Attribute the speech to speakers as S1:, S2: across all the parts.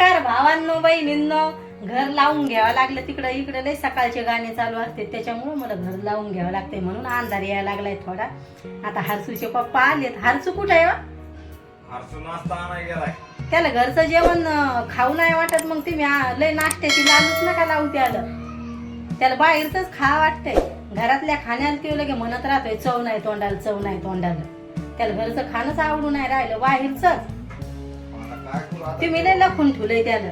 S1: नमस्कार भावांनो बहिणींनो. घर लावून घ्यावं लागलं तिकडं इकडं. लय सकाळचे गाणे चालू असते त्याच्यामुळं मला घर लावून घ्यावं लागते म्हणून अंधार यायला लागलाय थोडा. आता हरसूचे पप्पा आलेत. हरसू कुठे आहे हो? त्याला घरचं जेवण खाऊ नाही वाटत. मग तुम्ही आ, लय नाश्त्याची लालूच नका लावू त्याला त्याला बाहेरच खा वाटतंय. घरातल्या खाण्याला ते लगे म्हणत राहतोय चव नाही तोंडाला चव नाही तोंडाला. त्याला घरचं खाणंच आवडून नाही राहिलं. बाहेरच
S2: आता काय करू आता?
S1: तुम्ही लय लखून ठेवलंय त्याला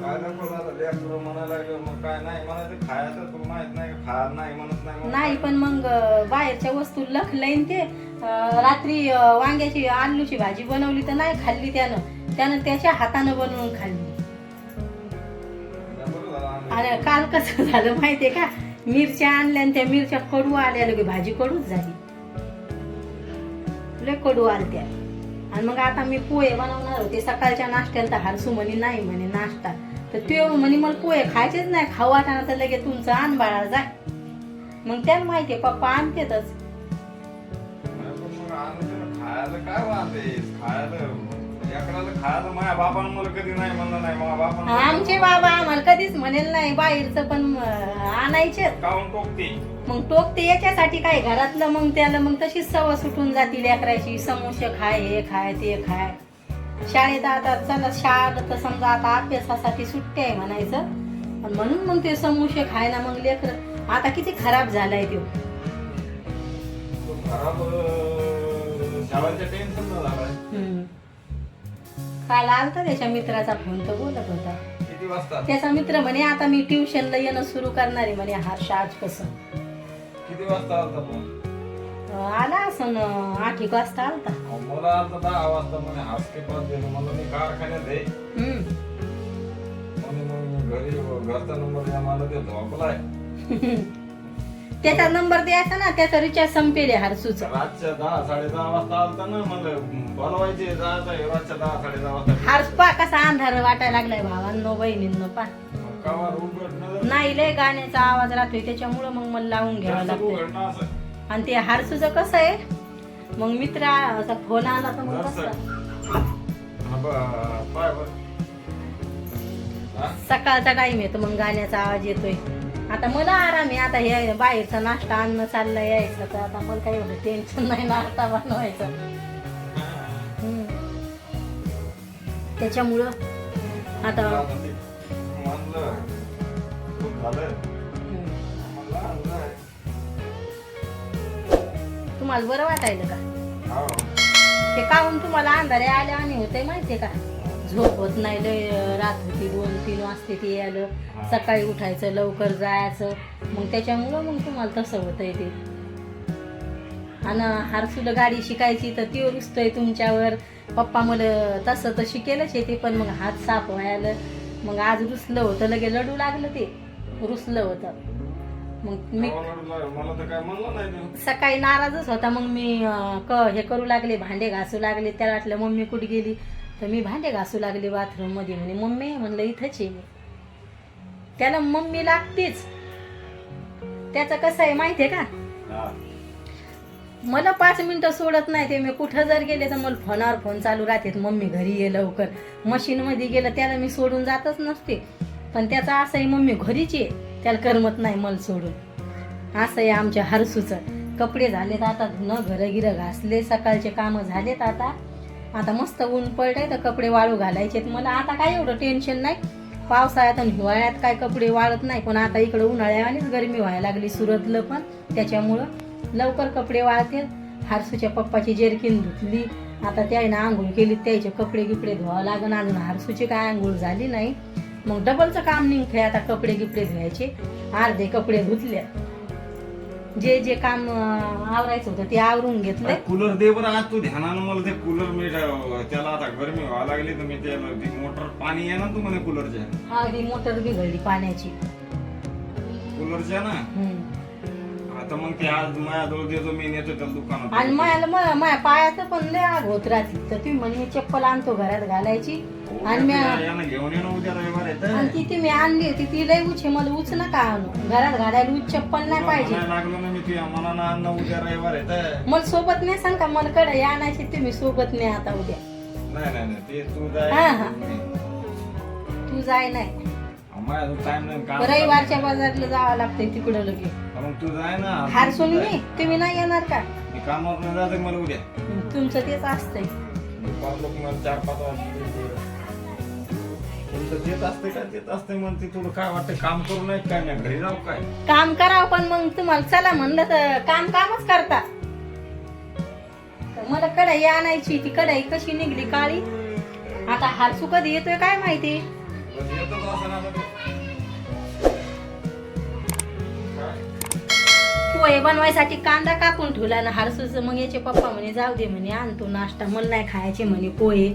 S2: काय नको आता लेकरं म्हणायला लागलं मग काय नाही म्हणायचं खायचं तुला माहीत नाही का? नाही म्हणत नाही
S1: नाही पण मग अं, बाहेरच्या वस्तू लखलईन ते. अं, रात्री अं, वांग्याची आलूची भाजी बनवली तर नाही खाल्ली त्यानं. त्यानं त्याच्या हातानं बनवून खाल्ली.
S2: काय बरं झालं आणलं.
S1: आणि काल कसं झालं माहितीये का? मिरच्या आणल्या आणि त्या मिरच्या कडू आल्या लगे भाजी कडूच झाली. लय कडू आलत्या. आणि मग आता मी पोहे बनवणार होते. सकाळच्या नाश्त्याला तर हरसू म्हणे नाही म्हणे नाश्ता. तर ते म्हणे मला पोहे खायचेच नाही खाऊ वाटाणा तर लगे तुमचं आण बाळा जाय मग त्याला पप्पा
S2: खायला काय खायला खायला माझ्या मला कधी नाही म्हणलं नाही माझ्या बापानं
S1: आमचे बाबा आम्हाला कधीच म्हणेल नाही बाहेरचं पण
S2: काऊन टोकते
S1: मग टोकते याच्यासाठी काय घरातलं मग त्याला मग तशीच सवय सुटून जाती लेकराची समोसे खाय हे खाय ते खाय. शाळेत आता चला शाळा तर समजा आता अभ्यासासाठी सुट्टी आहे म्हणायचं. आणि म्हणून मग ते समोसे खाय ना मग लेकर आता किती खराब झालाय तो
S2: तो.
S1: काल आलता त्याच्या मित्राचा फोन तर बोलत होता. त्याचा मित्र म्हणे आता मी ट्युशनला येणं सुरू करणार आहे म्हणे हर्ष आजपासून
S2: किती वाजता आलता
S1: आला असं आठ एक वाजता आलता.
S2: मला आलता दहा वाजता म्हणे हासके पाच मला मी कारखान्यात आहे.
S1: हम्म.
S2: म्हणे मग घरी घरचा नंबर द्या मला ते झोपलाय.
S1: त्याचा नंबर द्यायचा ना त्याचा रिचार्ज संपेल आहे हरसूचा.
S2: रातच्या दहा साडे दहा वाजता आलता ना मला बोलवायचे जायचं आहे रातच्या दहा साडे दहा वाजता.
S1: हर्ष पा कसा अंधार वाटायला लागलाय भावांनो बहिणींनो पा नाही लय गाण्याचा आवाज राहतोय त्याच्यामुळं मग मला लावून घ्यावं लागतं
S2: असं.
S1: आणि ते हरसूचं कसं आहे? मग मित्राचा फोन आला तर मग? सकाळचा टाइम येतो मग गाण्याचा आवाज येतोय. आता मला आराम आहे आता हे बाहेरचा नाश्ता अन्न चाललं यायचं तर आता मला काही एवढं टेन्शन नाही नाश्ता बनवायचं. त्याच्यामुळं आता तुम्हाला बरं वाटायलं का? ते काहून तुम्हाला अंधारे आले आणि होते माहितीये का? झोप होत नाही लय रात होती दोन तीन वाजते ते आलं सकाळी उठायचं लवकर जायचं. मग त्याच्यामुळं मग तुम्हाला तसं होतंय ते. आणि हारसूला गाडी शिकायची तर ती रुसतोय तुमच्यावर. पप्पा मला तसं तर शिकेलच आहे ते पण मग हात साफ व्हायला. मग आज रुसलं होतं लगे लडू लागलं ते. रुसलं होतं. मग मी
S2: मला मला तर काय म्हणलं नाही तू
S1: सकाळी नाराजच होता. मग मी अं, क हे करू लागले भांडे घासू लागले. त्याला वाटलं मम्मी कुठे गेली? तर मी भांडे घासू लागले बाथरूममध्ये. म्हणे मम्मी म्हणलं इथंच आहे मी. त्याला मम्मी लागतेच. त्याचं कसं आहे माहितीये का?
S2: हा.
S1: मला पाच मिनिटं सोडत नाही ते. मी कुठं जर गेले तर मला फोनावर फोन चालू राहतात. मम्मी घरी ये लवकर. मशीन मध्ये गेलं त्याला मी सोडून जातच नसते. पण त्याचं असं आहे मम्मी घरीच आहे. त्याला करमत नाही मला सोडून. असं आहे आमच्या हरसूचं. कपडे झालेत आता न घरं गिरं घासले सकाळचे कामं झालेत आता. आता मस्त ऊन पडलंय तर कपडे वाळू घालायचेत. मला आता काय एवढं टेन्शन नाही. पावसाळ्यात आणि हिवाळ्यात काय कपडे वाळत नाही पण आता इकडं उन्हाळ्यानेच गरमी व्हायला लागली सुरतलं पण. त्याच्यामुळं लवकर कपडे वाळते हारसूच्या पप्पाची जेरकीन धुतली. आता त्याईनं आंघोळ केली त्याचे कपडे गिपडे धुवावं लागण. अजून हारसूची काय आंघोळ झाली नाही. मग डबलचं काम निघतंय आता कपडे गिपडे धुवायचे. अर्धे कपडे धुतले. जे जे काम आवरायचं होतं ते आवरून घेतलं.
S2: कूलर दे बरं आज तू ध्यानानं मला ते कूलर मी त्याला आता गरमी व्हायला लागली तर मी ती मोटर पाणी आहे ना तू म्हणे कूलरच्या
S1: अगदी मोटर बिघडली पाण्याची.
S2: कूलरच्या ना?
S1: हम्म.
S2: मग ते आज माझ्याजवळ देतो मी नेतो दुकानात
S1: आणि म- माझ्या पायाचं पण लय आग होत राहते. तर तुम्ही म्हणे मी चप्पल आणतो घरात घालायची.
S2: हो,
S1: आणि मी
S2: यानं घेऊन उद्या रविवार आहे तर.
S1: आणि ती तुम्ही आणली होती ती लय उचे मला उच नका आणू. घरात घालायला उच चप्पल नाही
S2: तुला
S1: पाहिजे.
S2: म्हणायला लागलो ना मी तुझ्या मनानं आणणं उद्या रविवार आहे तर.
S1: मला सोबत नाही सांग का मला कडे आणायची तुम्ही सोबत नाही आता उद्या.
S2: नाही नाही नाही ते तू
S1: हा, हा.
S2: जाय
S1: जाय नाही.
S2: माझ्या टाइम नाही काम
S1: रविवारच्या बाजारला जावं लागतंय तिकडं लगे
S2: मग तू जाय ना
S1: हारसून मी तुम्ही नाही येणार का?
S2: मी कामावर नाही जाते मला उद्या.
S1: तुमचं तेच असतंय.
S2: पाच लोक मला चार पाच वाजता तुमचं देत असते काय देत असते म्हणते तुला काय वाटतं काम करू नये काय नाही घरी जाऊ काय?
S1: काम करावं पण मग तुम्हाला चला म्हणलं तर काम कामच करता. तर मला कढाई आणायची ती कढाई कशी निघली काळी? आता हारसू कधी येतोय काय माहिती?
S2: बस येतच असं ना
S1: पोहे बनवायसाठी कांदा कापून ठेवला ना हारसूचं मग याचे पप्पा म्हणे जाऊ दे म्हणे आणतो नाश्ता मला नाही खायचे म्हणे पोहे.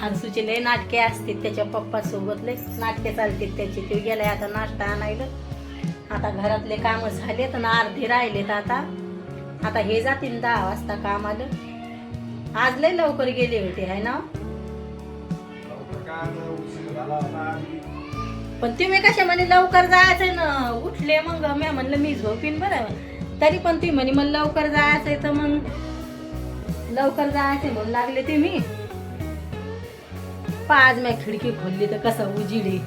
S1: हारसूचे लय नाटके असतील त्याच्या पप्पा सोबत लय नाटके चालतील त्याचे. ते गेलाय आता नाश्ता आणायला. आता घरातले काम झालेत ना अर्धे राहिलेत आता. आता हे जातील दहा वाजता कामाला. आज लय लवकर गेले होते है ना. पण तुम्ही कशा म्हणे लवकर जायचंय ना? उठले मग मी म्हणलं मी झोपीन बरं. तरी पण ती म्हणे मला लवकर जायचंय तर मग लवकर जायचंय म्हणून लागले ते मी. पाच मी खिडकी खोलली तर कसं उजिडे.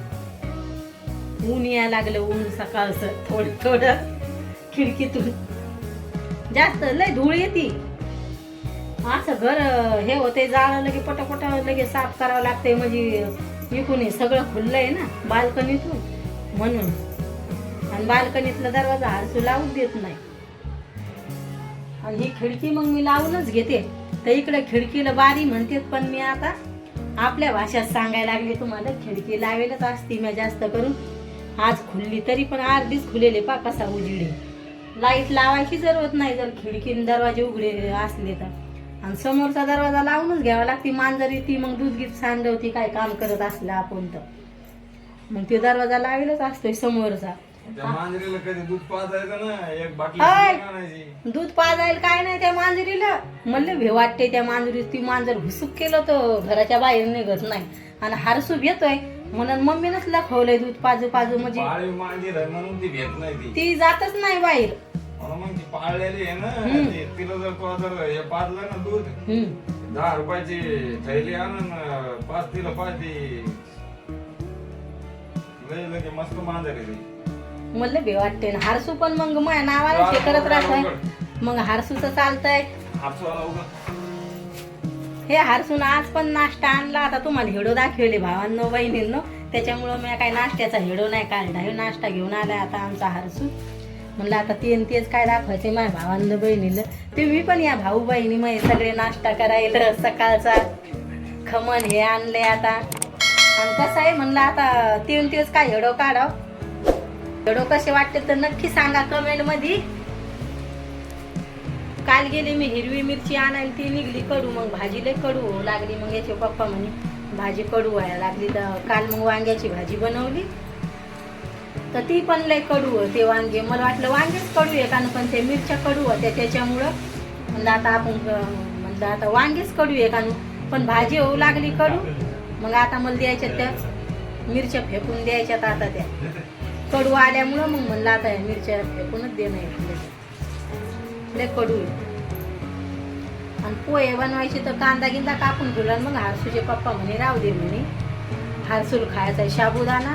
S1: ऊन या लागलं ऊन सकाळचं थोडं थोडं खिडकीतून. जास्त लय धूळ येते. असं घर हे होते जाळं लगे पटापट लगे साफ करावं लागते. म्हणजे इकून हे सगळं आहे ना बाल्कनीतून म्हणून. आणि बाल्कनीतला दरवाजा हारसू लावून देत नाही. आणि ही खिडकी मग मी लावूनच घेते. तर इकडे खिडकीला बारी म्हणते पण मी आता आपल्या भाषेत सांगायला लागले तुम्हाला खिडकी लावेलच असती मी जास्त करून. आज खुलली तरी पण अर्धीच खुलेले पा कसा उजिडे. लाइट लावायची जरूरत नाही जर खिडकीने दरवाजे उघडे असले तर. आणि समोरचा दरवाजा लावूनच घ्यावा लागते. मांजरी ती मग दूध गीत सांडवती काय काम करत असलं आपण तर. मग ते दरवाजा लावेलच असतोय समोरचा.
S2: त्या मांजरीला कधी दूध पाजायचं ना एक बाटली
S1: हाय.
S2: दूध आणायची.
S1: दूध पाजायला काय नाही त्या मांजरीला. म्हणलं भे वाटते त्या मांजरीत ती मांजर हुसूक केलं तर घराच्या बाहेर निघत नाही. आणि हारसूप येतोय. म्हणून मम्मीनच लखवलंय दूध पाजू पाजू म्हणजे.
S2: पाळीव मांजर आहे म्हणून ती भेट नाही ती.
S1: ती जातच नाही बाहेर.
S2: म्हणून मग ती पाळलेली आहे ना
S1: हम्म.
S2: ती- तिला जर हे पाजलं ना दूध
S1: हम्म.
S2: दहा रुपयाची थैली आणून अं, पाच तिला पाच ती. लय लगे मस्त मांजर आहे ती.
S1: म्हणलं भे वाटते ना. हारसू पण मग माझ्या नावाला हे करत राहत मग हारसूचं चालतंय. हे हारसून आज पण नाश्ता आणला. आता तुम्हाला हेडो दाखवले भावांनो बहिणींनो. त्याच्यामुळं मी काही नाश्त्याचा हेडो नाही काढला. हे नाश्ता घेऊन आलाय आता आमचा हारसू. म्हणलं आता ते न तेच काय दाखवायचे माझ्या भावांना बहिणीला तुम्ही पण या भाऊ बहिणी मग सगळे नाश्ता करायला सकाळचा. खमण हे आणले आता. आणि कसं आहे म्हणलं आता ते न तेच काय हेडो काढाव? हेडो कसे वाटते तर नक्की सांगा कमेंटमध्ये. काल गेली मी हिरवी मिरची आणायला ती निघली कडू मग भाजीले कडू होऊ लागली. मग याचे पप्पा म्हणे भाजी कडू व्हायला लागली. तर काल मग वांग्याची भाजी बनवली. तर ती पण लय कडू ते वांगे. मला वाटलं वांगेच कडू आहे कारण पण ते मिरच्या कडू होत्या त्याच्यामुळं. म्हणलं आता आपण म्हणलं आता वांगेच कडू आहे कारण पण भाजी होऊ लागली कडू. मग आता मला द्यायच्या त्या मिरच्या फेकून द्यायच्यात आता त्या. कडू आल्यामुळं मग म्हणलं आता या मिरच्या फेकूनच देणं नाही लय कडू आहे. आणि पोहे बनवायचे तर कांदा गिंदा कापून ठेवला आणि मग हारसूचे पप्पा म्हणे राहू दे म्हणे. हारसूल खायचा आहे साबुदाणा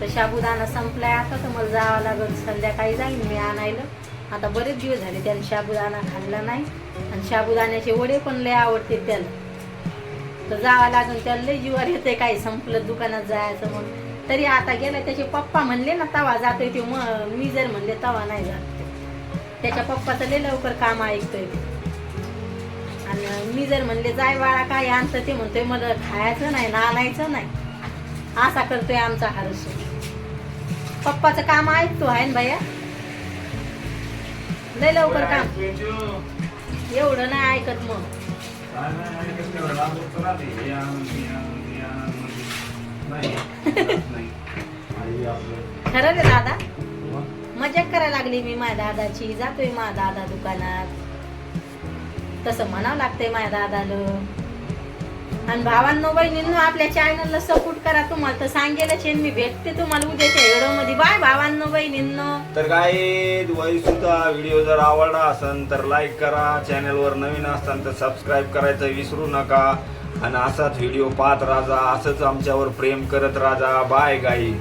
S1: तर साबुदाणा संपलाय आता तर मला जावं लागेल. संध्याकाळी जाईन मी आणायला. आता बरेच दिवस झाले त्याने शाबुदाना खाल्ला नाही. आणि साबुदाण्याचे वडे पण लय आवडते त्याला. तर जावं लागेल त्याला लय जीवार येते काही संपलं दुकानात जायचं म्हणून. तरी आता गेला त्याचे पप्पा म्हणले ना तवा जातोय ते मग मी जर म्हणले तवा नाही जात त्याच्या पप्पाचं लय लवकर काम ऐकतोय आणि मी जर म्हणले जाय बाळा काय आणतं ते? म्हणतोय मला खायचं नाही ना आणायचं नाही. असा करतोय आमचा हरस. पप्पाचं काम ऐकतो आहे ना भैया? लय लवकर काम. एवढं नाही ऐकत मग. खरं रे दादा? मजा करायला लागली मी माझ्या दादाची. जातोय माझा दादा दुकानात. तसं म्हणावं लागतंय माझ्या दादाला. आणि भावांनो बहिणींनो आपल्या चॅनलला सपोर्ट करा तुम्हाला. तर सांगेलच आहे मी भेटते तुम्हाला उद्याच्या व्हिडिओमध्ये बाय भावांनो बहिणींनो.
S2: तर काय दिवाळी सुद्धा व्हिडिओ जर आवडला असेल तर लाईक करा. चॅनलवर नवीन असाल तर सबस्क्राईब करायचं विसरू नका. आणि असाच व्हिडिओ पाहत राजा असंच आमच्यावर प्रेम करत राजा बाय गाई.